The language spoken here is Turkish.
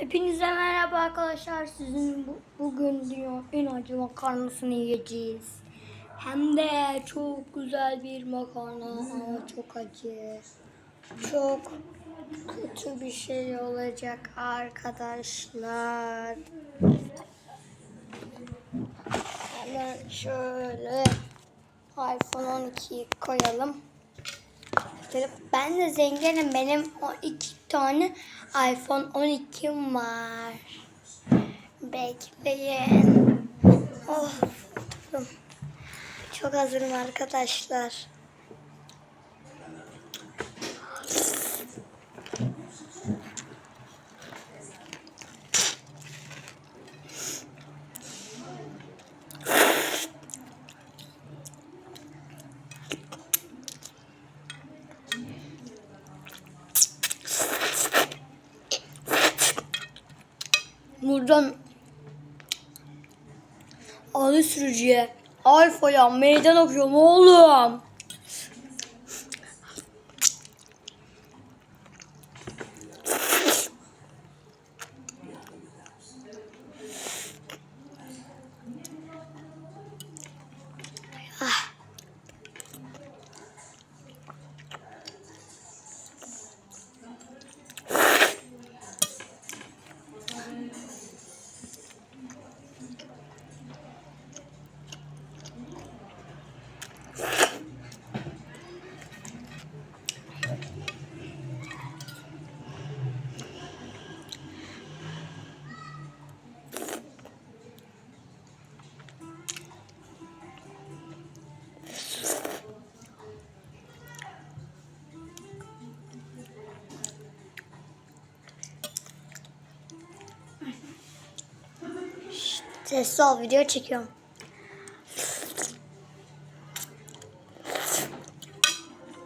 Hepinize merhaba arkadaşlar. Sizin bu, bugün dünyanın en acı makarnasını yiyeceğiz. Hem de çok güzel bir makarna ama çok acı. Çok kötü bir şey olacak arkadaşlar. Hemen şöyle iPhone 12'yi koyalım. Ben de zenginim. Benim o iki tane iPhone 12'm var. Bekleyin. Oh, çok hazırım arkadaşlar. Buradan Ali sürücüye Alfa'ya meydan okuyorum oğlum. Sessiz ol video çekiyorum.